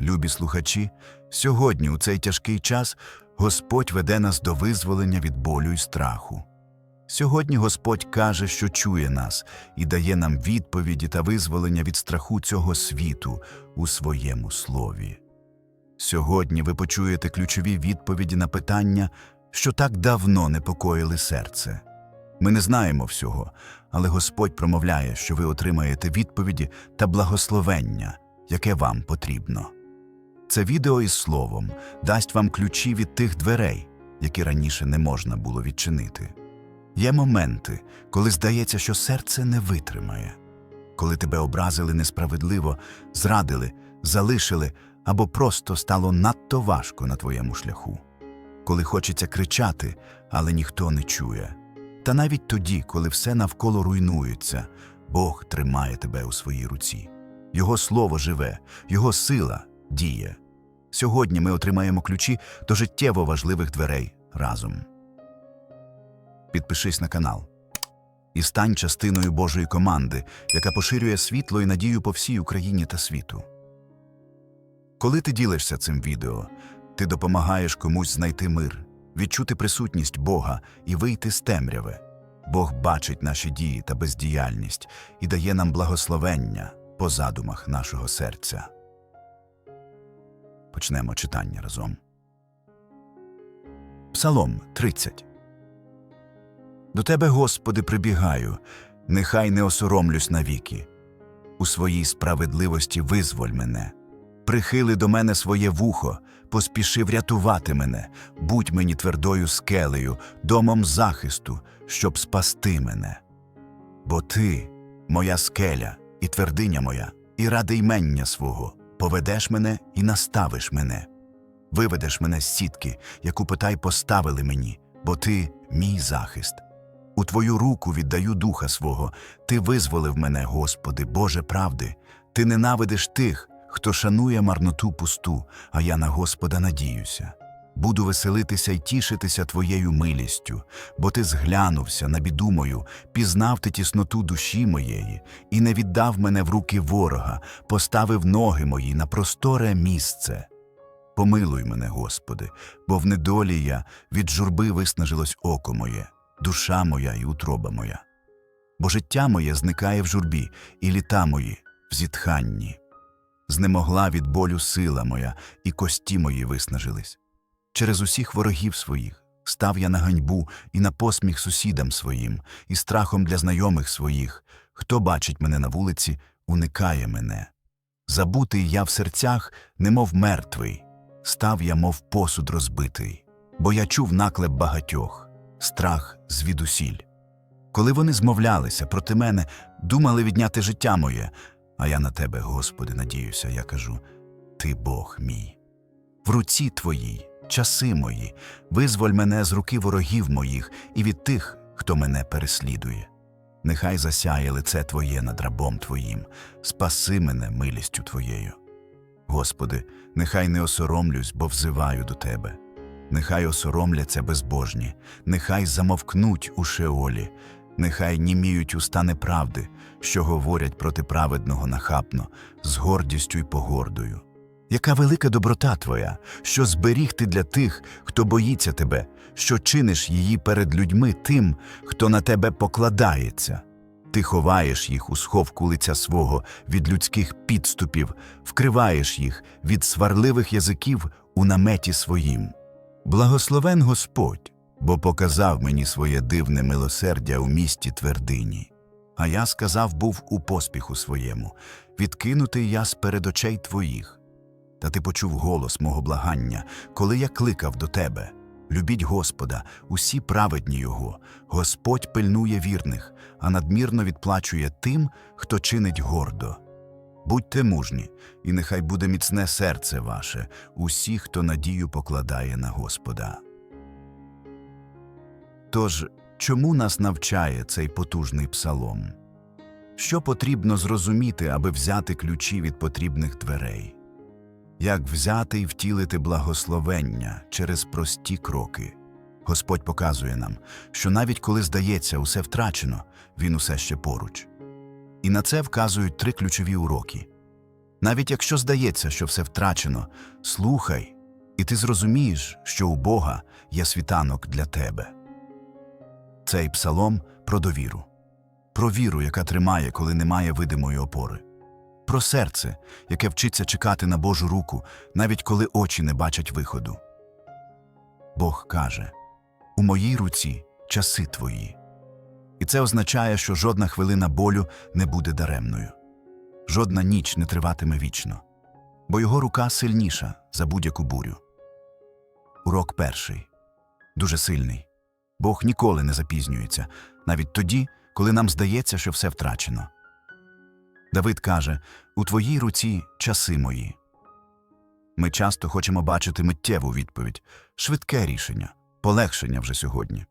Любі слухачі, сьогодні, у цей тяжкий час, Господь веде нас до визволення від болю і страху. Сьогодні Господь каже, що чує нас і дає нам відповіді та визволення від страху цього світу у своєму слові. Сьогодні ви почуєте ключові відповіді на питання, що так давно непокоїли серце. Ми не знаємо всього, але Господь промовляє, що ви отримаєте відповіді та благословення, яке вам потрібно. Це відео із словом дасть вам ключі від тих дверей, які раніше не можна було відчинити. Є моменти, коли здається, що серце не витримає, коли тебе образили несправедливо, зрадили, залишили або просто стало надто важко на твоєму шляху, коли хочеться кричати, але ніхто не чує. Та навіть тоді, коли все навколо руйнується, Бог тримає тебе у своїй руці. Його слово живе, Його сила діє. Сьогодні ми отримаємо ключі до життєво важливих дверей разом. Підпишись на канал і стань частиною Божої команди, яка поширює світло і надію по всій Україні та світу. Коли ти ділишся цим відео, ти допомагаєш комусь знайти мир, відчути присутність Бога і вийти з темряви. Бог бачить наші дії та бездіяльність і дає нам благословення по задумах нашого серця. Почнемо читання разом. Псалом 30 До Тебе, Господи, прибігаю, нехай не осоромлюсь навіки. У своїй справедливості визволь мене. Прихили до мене своє вухо, поспіши врятувати мене, будь мені твердою скелею, домом захисту, щоб спасти мене. Бо ти, моя скеля, і твердиня моя, і ради ймення свого, поведеш мене і наставиш мене. Виведеш мене з сітки, яку питай поставили мені, бо ти мій захист. У твою руку віддаю духа свого, ти визволив мене, Господи, Боже правди, ти ненавидиш тих, хто шанує марноту пусту, а я на Господа надіюся. Буду веселитися й тішитися твоєю милістю, бо ти зглянувся на біду мою, пізнав ти тісноту душі моєї, і не віддав мене в руки ворога, поставив ноги мої на просторе місце. Помилуй мене, Господи, бо в недолі я від журби виснажилось око моє, душа моя і утроба моя. Бо життя моє зникає в журбі, і літа мої в зітханні. Знемогла від болю сила моя, і кості мої виснажились. Через усіх ворогів своїх став я на ганьбу і на посміх сусідам своїм, і страхом для знайомих своїх. Хто бачить мене на вулиці, уникає мене. Забутий я в серцях, немов мертвий, став я, мов посуд розбитий, бо я чув наклеп багатьох, страх звідусіль. Коли вони змовлялися проти мене, думали відняти життя моє, а я на тебе, Господи, надіюся, я кажу: Ти Бог мій. В руці твоїй, часи мої, визволь мене з руки ворогів моїх і від тих, хто мене переслідує. Нехай засяє лице Твоє над рабом Твоїм, спаси мене милістю Твоєю. Господи, нехай не осоромлюсь, бо взиваю до Тебе. Нехай осоромляться безбожні, нехай замовкнуть у шеолі, нехай німіють уста неправди, що говорять проти праведного нахабно, з гордістю й погордою. Яка велика доброта Твоя, що зберіг ти для тих, хто боїться Тебе, що чиниш її перед людьми тим, хто на тебе покладається. Ти ховаєш їх у сховку лиця свого від людських підступів, вкриваєш їх від сварливих язиків у наметі своїм. Благословен Господь, бо показав мені своє дивне милосердя у місті твердині. А я сказав був у поспіху своєму відкинутий я з перед очей твоїх. Та ти почув голос мого благання, коли я кликав до тебе. Любіть Господа, усі праведні Його, Господь пильнує вірних, а надмірно відплачує тим, хто чинить гордо. Будьте мужні, і нехай буде міцне серце ваше, усі, хто надію покладає на Господа. Тож, чому нас навчає цей потужний псалом? Що потрібно зрозуміти, аби взяти ключі від потрібних дверей? Як взяти і втілити благословення через прості кроки? Господь показує нам, що навіть коли здається, усе втрачено, Він усе ще поруч. І на це вказують три ключові уроки. Навіть якщо здається, що все втрачено, слухай, і ти зрозумієш, що у Бога є світанок для тебе. Цей псалом про довіру, про віру, яка тримає, коли немає видимої опори, про серце, яке вчиться чекати на Божу руку, навіть коли очі не бачать виходу. Бог каже у моїй руці часи твої. І це означає, що жодна хвилина болю не буде даремною, жодна ніч не триватиме вічно, бо його рука сильніша за будь-яку бурю. Урок перший дуже сильний. Бог ніколи не запізнюється, навіть тоді, коли нам здається, що все втрачено. Давид каже у твоїй руці часи мої. Ми часто хочемо бачити миттєву відповідь, швидке рішення, полегшення вже сьогодні.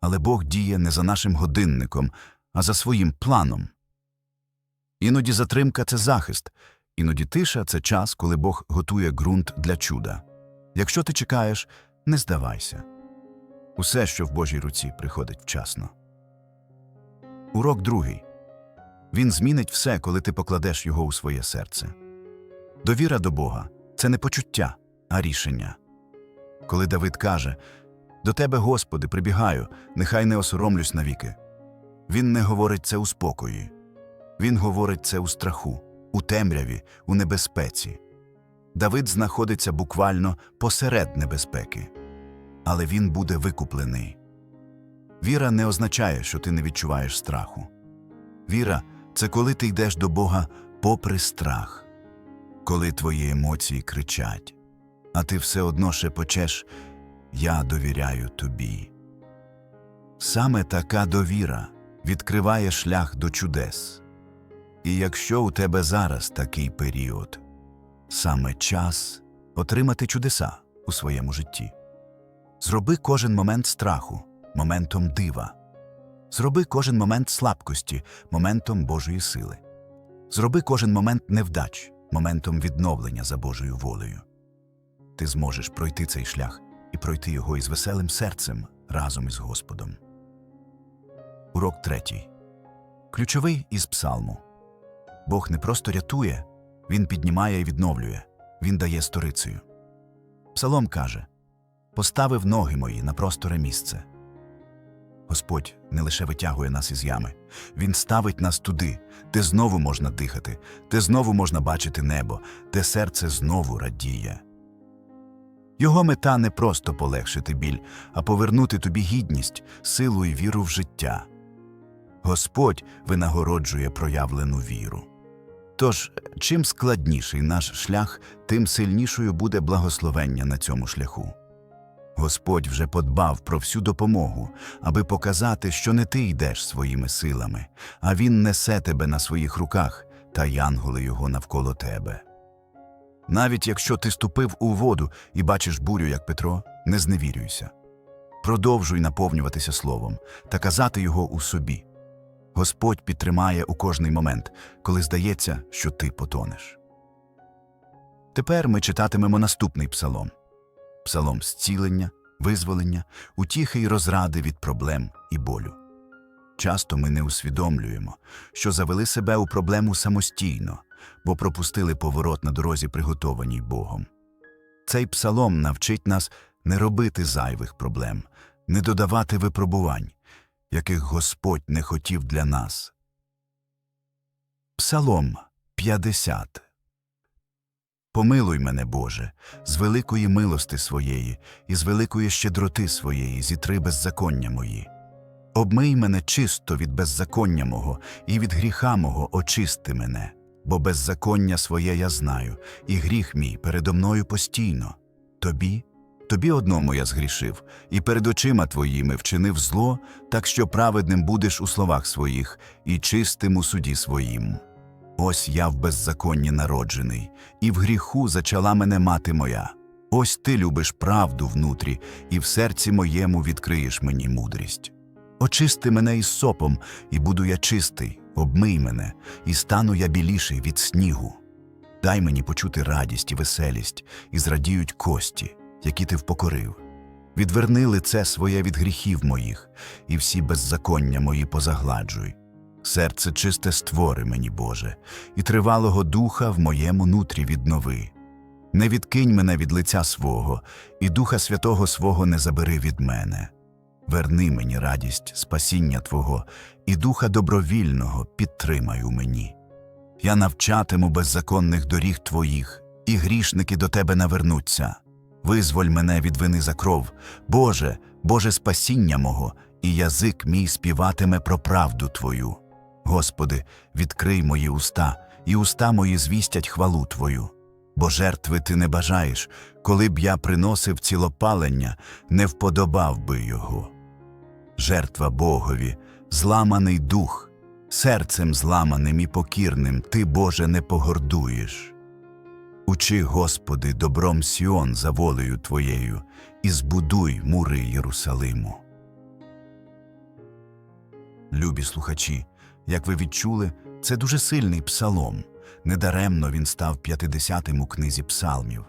Але Бог діє не за нашим годинником, а за своїм планом. Іноді затримка це захист, іноді тиша це час, коли Бог готує ґрунт для чуда. Якщо ти чекаєш, не здавайся. Усе, що в Божій руці, приходить вчасно. Урок другий. Він змінить все, коли ти покладеш його у своє серце. Довіра до Бога це не почуття, а рішення. Коли Давид каже До тебе, Господи, прибігаю, нехай не осоромлюсь навіки. Він не говорить це у спокої. Він говорить це у страху, у темряві, у небезпеці. Давид знаходиться буквально посеред небезпеки, але він буде викуплений. Віра не означає, що ти не відчуваєш страху. Віра це коли ти йдеш до Бога попри страх, коли твої емоції кричать, а ти все одно шепочеш Я довіряю тобі. Саме така довіра відкриває шлях до чудес. І якщо у тебе зараз такий період, саме час отримати чудеса у своєму житті. Зроби кожен момент страху моментом дива. Зроби кожен момент слабкості моментом Божої сили. Зроби кожен момент невдач моментом відновлення за Божою волею. Ти зможеш пройти цей шлях і пройти його із веселим серцем разом із Господом. Урок третій. Ключовий із псалму. Бог не просто рятує, Він піднімає і відновлює, Він дає сторицею. Псалом каже Поставив ноги мої на просторе місце. Господь не лише витягує нас із ями, Він ставить нас туди, де знову можна дихати, де знову можна бачити небо, де серце знову радіє. Його мета не просто полегшити біль, а повернути тобі гідність, силу і віру в життя. Господь винагороджує проявлену віру. Тож, чим складніший наш шлях, тим сильнішою буде благословення на цьому шляху. Господь вже подбав про всю допомогу, аби показати, що не ти йдеш своїми силами, а Він несе тебе на своїх руках, та янголи його навколо тебе. Навіть якщо ти ступив у воду і бачиш бурю, як Петро, не зневірюйся. Продовжуй наповнюватися словом та казати його у собі. Господь підтримає у кожний момент, коли здається, що ти потонеш. Тепер ми читатимемо наступний псалом псалом зцілення, визволення, утіхи й розради від проблем і болю. Часто ми не усвідомлюємо, що завели себе у проблему самостійно, бо пропустили поворот на дорозі, приготованій Богом. Цей псалом навчить нас не робити зайвих проблем, не додавати випробувань, яких Господь не хотів для нас. Псалом 50 Помилуй мене, Боже, з великої милости своєї і з великої щедроти своєї зітри беззаконня мої. Обмий мене чисто від беззаконня мого і від гріха мого очисти мене, бо беззаконня своє я знаю, і гріх мій передо мною постійно. Тобі, тобі одному я згрішив, і перед очима твоїми вчинив зло, так що праведним будеш у словах своїх, і чистим у суді своїм. Ось я в беззаконні народжений, і в гріху зачала мене мати моя. Ось ти любиш правду внутрі, і в серці моєму відкриєш мені мудрість. Очисти мене із сопом, і буду я чистий, обмий мене, і стану я біліший від снігу. Дай мені почути радість і веселість, і зрадіють кості, які ти впокорив. Відверни лице своє від гріхів моїх, і всі беззаконня мої позагладжуй. Серце чисте створи мені, Боже, і тривалого духа в моєму нутрі віднови. Не відкинь мене від лиця свого, і Духа Святого свого не забери від мене. Верни мені радість спасіння Твого, і Духа добровільного підтримай у мені. Я навчатиму беззаконних доріг Твоїх, і грішники до Тебе навернуться. Визволь мене від вини за кров, Боже, Боже спасіння мого, і язик мій співатиме про правду Твою. Господи, відкрий мої уста, і уста мої звістять хвалу Твою. Бо жертви ти не бажаєш, коли б я приносив цілопалення, не вподобав би його. Жертва Богові, зламаний дух, серцем зламаним і покірним ти, Боже, не погордуєш. Учи, Господи, добром Сіон за волею Твоєю, і збудуй мури Єрусалиму. Любі слухачі, як ви відчули, це дуже сильний псалом. Недаремно він став п'ятидесятим у книзі псалмів.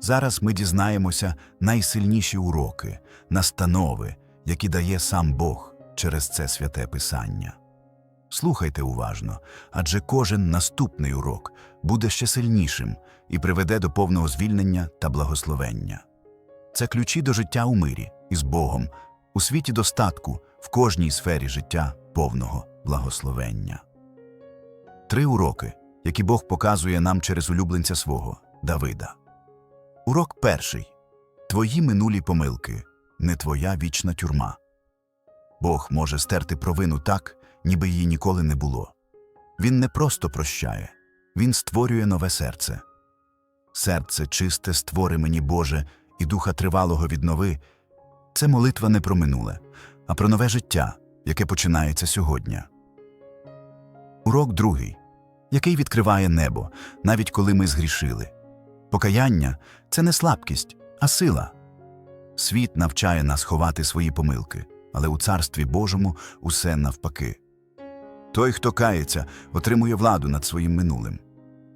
Зараз ми дізнаємося найсильніші уроки, настанови, які дає сам Бог через це святе писання. Слухайте уважно, адже кожен наступний урок буде ще сильнішим і приведе до повного звільнення та благословення. Це ключі до життя у мирі із Богом, у світі достатку, в кожній сфері життя повного благословення. Три уроки, які Бог показує нам через улюбленця свого Давида. Урок перший Твої минулі помилки, не твоя вічна тюрма. Бог може стерти провину так, ніби її ніколи не було. Він не просто прощає, він створює нове серце. Серце чисте створи мені, Боже, і духа тривалого віднови. Це молитва не про минуле, а про нове життя, яке починається сьогодні. Урок другий, який відкриває небо, навіть коли ми згрішили. Покаяння це не слабкість, а сила. Світ навчає нас ховати свої помилки, але у Царстві Божому усе навпаки. Той, хто кається, отримує владу над своїм минулим.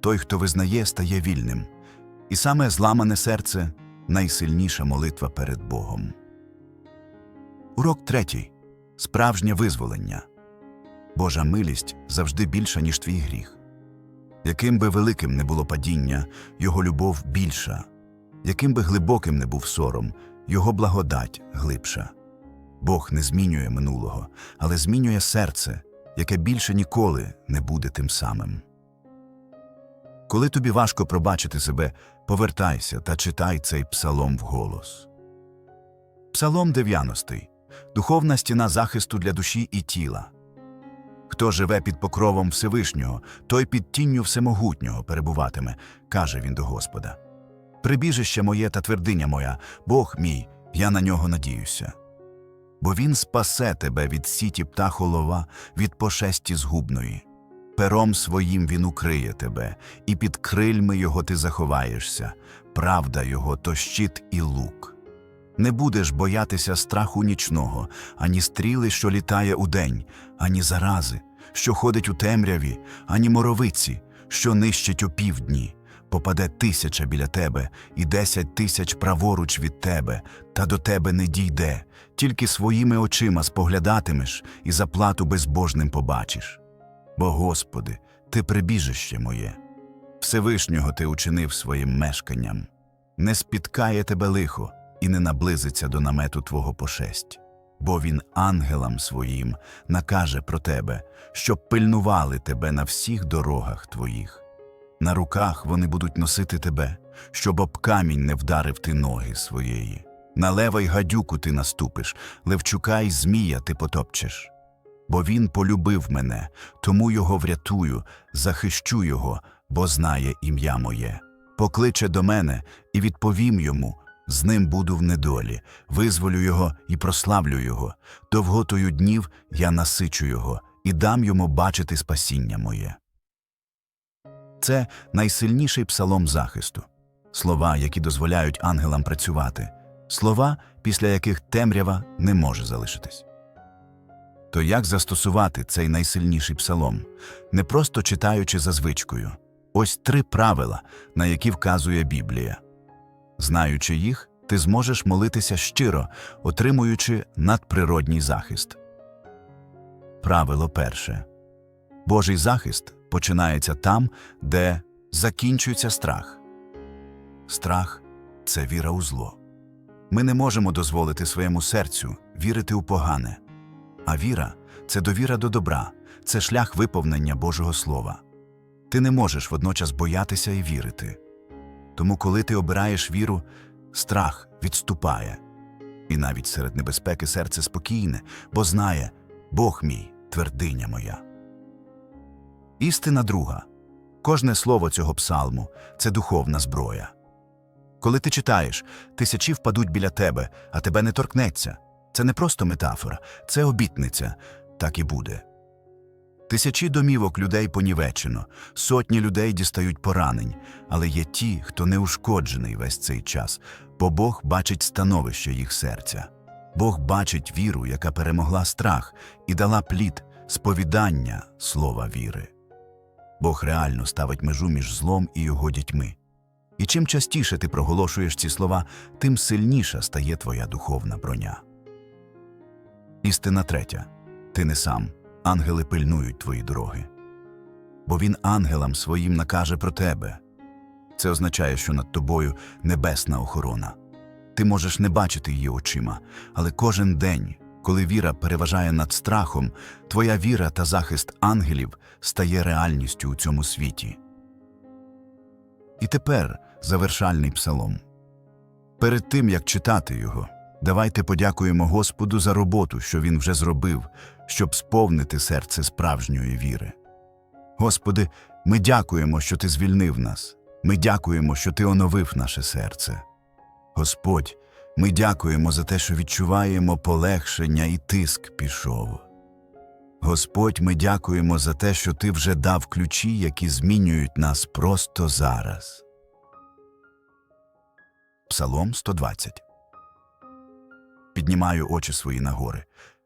Той, хто визнає, стає вільним. І саме зламане серце найсильніша молитва перед Богом. Урок третій справжнє визволення. Божа милість завжди більша, ніж твій гріх. Яким би великим не було падіння, його любов більша, яким би глибоким не був сором, його благодать глибша. Бог не змінює минулого, але змінює серце, яке більше ніколи не буде тим самим. Коли тобі важко пробачити себе, повертайся та читай цей псалом вголос. Псалом 90. Духовна стіна захисту для душі і тіла. Хто живе під покровом Всевишнього, той під тінню всемогутнього перебуватиме, каже він до Господа. Прибіжище моє та твердиня моя, Бог мій, я на нього надіюся. Бо він спасе тебе від сіті птахолова, від пошесті згубної. Пером своїм він укриє тебе, і під крильми його ти заховаєшся, правда його то щит і лук. Не будеш боятися страху нічного, ані стріли, що літає удень, ані зарази, що ходить у темряві, ані моровиці, що нищить опівдні. Попаде тисяча біля тебе і десять тисяч праворуч від тебе, та до тебе не дійде, тільки своїми очима споглядатимеш і заплату безбожним побачиш. Бо, Господи, ти прибіжище моє, Всевишнього ти учинив своїм мешканням, не спіткає тебе лихо і не наблизиться до намету твого пошесть, бо він ангелам своїм накаже про тебе, щоб пильнували тебе на всіх дорогах твоїх. На руках вони будуть носити тебе, щоб об камінь не вдарив ти ноги своєї. На лева й гадюку ти наступиш, левчука й змія ти потопчеш. Бо він полюбив мене, тому його врятую, захищу його, бо знає ім'я моє. Покличе до мене і відповім йому, з ним буду в недолі, визволю його і прославлю його. Довготою днів я насичу його і дам йому бачити спасіння моє. Це найсильніший псалом захисту, слова, які дозволяють ангелам працювати, слова, після яких темрява не може залишитись. То як застосувати цей найсильніший псалом, не просто читаючи за звичкою? Ось три правила, на які вказує Біблія. Знаючи їх, ти зможеш молитися щиро, отримуючи надприродній захист. Правило перше Божий захист починається там, де закінчується страх. Страх це віра у зло. Ми не можемо дозволити своєму серцю вірити у погане. А віра це довіра до добра, це шлях виповнення Божого Слова. Ти не можеш водночас боятися і вірити. Тому, коли ти обираєш віру, страх відступає. І навіть серед небезпеки серце спокійне, бо знає Бог мій, твердиня моя. Істина друга. Кожне слово цього псалму це духовна зброя. Коли ти читаєш, тисячі впадуть біля тебе, а тебе не торкнеться. Це не просто метафора, це обітниця. Так і буде. Тисячі домівок людей понівечено, сотні людей дістають поранень, але є ті, хто не ушкоджений весь цей час, бо Бог бачить становище їх серця. Бог бачить віру, яка перемогла страх і дала плід сповідання слова віри. Бог реально ставить межу між злом і його дітьми. І чим частіше ти проголошуєш ці слова, тим сильніша стає твоя духовна броня. Істина третя. Ти не сам. Ангели пильнують твої дороги. Бо він ангелам своїм накаже про тебе. Це означає, що над тобою небесна охорона. Ти можеш не бачити її очима, але кожен день, коли віра переважає над страхом, твоя віра та захист ангелів стає реальністю у цьому світі. І тепер завершальний псалом. Перед тим, як читати його, давайте подякуємо Господу за роботу, що Він вже зробив, щоб сповнити серце справжньої віри. Господи, ми дякуємо, що Ти звільнив нас. Ми дякуємо, що Ти оновив наше серце. Господь, ми дякуємо за те, що відчуваємо полегшення і тиск пішов. Господь, ми дякуємо за те, що Ти вже дав ключі, які змінюють нас просто зараз. Псалом 120 Піднімаю очі свої на гори.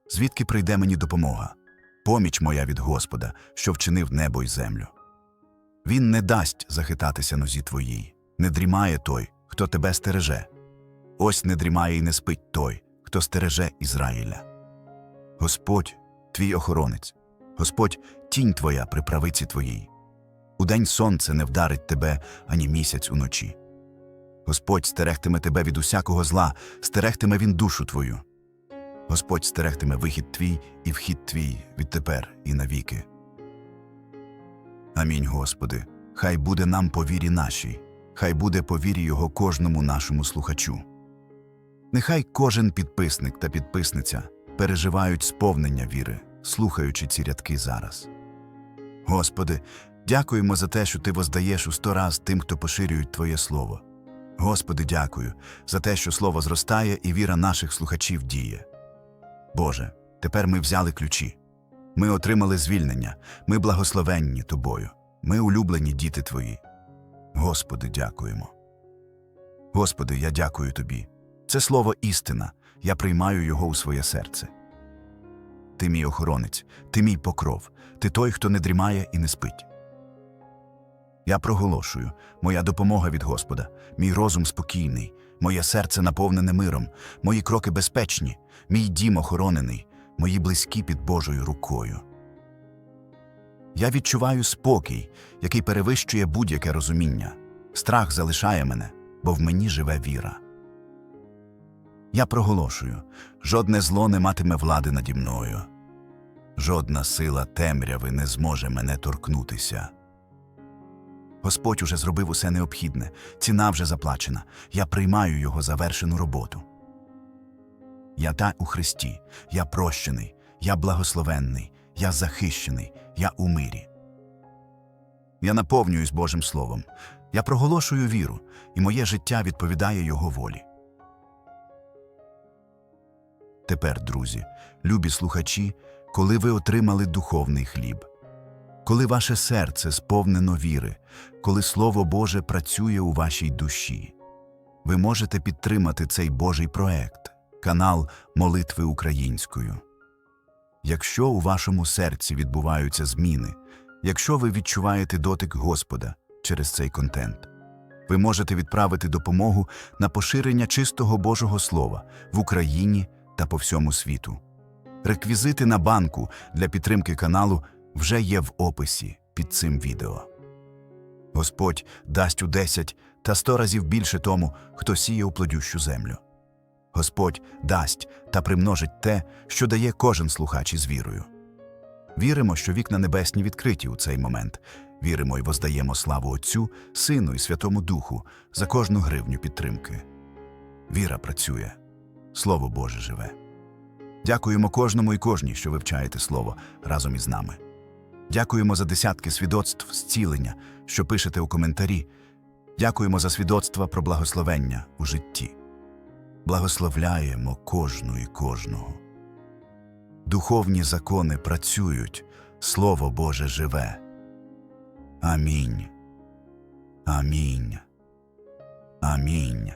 Звідки прийде мені допомога? Поміч моя від Господа, що вчинив небо й землю. Він не дасть захитатися нозі твоїй, не дрімає той, хто тебе стереже. Ось не дрімає і не спить той, хто стереже Ізраїля. Господь, твій охоронець, Господь, тінь твоя при правиці твоїй. Удень сонце не вдарить тебе ані місяць уночі. Господь стерегтиме тебе від усякого зла, стерегтиме він душу твою. Господь стерегтиме вихід твій і вхід твій відтепер і навіки. Амінь, Господи, хай буде нам по вірі нашій, хай буде по вірі Його кожному нашому слухачу. Нехай кожен підписник та підписниця переживають сповнення віри, слухаючи ці рядки зараз. Господи, дякуємо за те, що Ти воздаєш у сто раз тим, хто поширюють Твоє Слово. Господи, дякую за те, що Слово зростає і віра наших слухачів діє. Боже, тепер ми взяли ключі. Ми отримали звільнення, ми благословенні Тобою, ми улюблені діти Твої. Господи, дякуємо. Господи, я дякую Тобі. Це слово істина, я приймаю його у своє серце. Ти мій охоронець, ти мій покров, ти той, хто не дрімає і не спить. Я проголошую, моя допомога від Господа, мій розум спокійний, моє серце наповнене миром, мої кроки безпечні, мій дім охоронений, мої близькі під Божою рукою. Я відчуваю спокій, який перевищує будь-яке розуміння. Страх залишає мене, бо в мені живе віра. Я проголошую жодне зло не матиме влади наді мною. Жодна сила темряви не зможе мене торкнутися. Господь уже зробив усе необхідне, ціна вже заплачена. Я приймаю його завершену роботу. Я та у Христі, я прощений, я благословенний, я захищений, я у мирі. Я наповнююсь Божим Словом, я проголошую віру, і моє життя відповідає Його волі. Тепер, друзі, любі слухачі, коли ви отримали духовний хліб, коли ваше серце сповнено віри, коли Слово Боже працює у вашій душі, ви можете підтримати цей Божий проект, канал Молитви українською. Якщо у вашому серці відбуваються зміни, якщо ви відчуваєте дотик Господа через цей контент, ви можете відправити допомогу на поширення чистого Божого Слова в Україні та по всьому світу. Реквізити на банку для підтримки каналу вже є в описі під цим відео. Господь дасть у десять та сто разів більше тому, хто сіє у плодющу землю. Господь дасть та примножить те, що дає кожен слухач із вірою. Віримо, що вікна небесні відкриті у цей момент. Віримо і воздаємо славу Отцю, Сину і Святому Духу за кожну гривню підтримки. Віра працює, Слово Боже живе. Дякуємо кожному і кожній, що вивчаєте Слово разом із нами. Дякуємо за десятки свідоцтв зцілення, що пишете у коментарі. Дякуємо за свідоцтва про благословення у житті. Благословляємо кожну і кожного. Духовні закони працюють, Слово Боже живе. Амінь. Амінь. Амінь.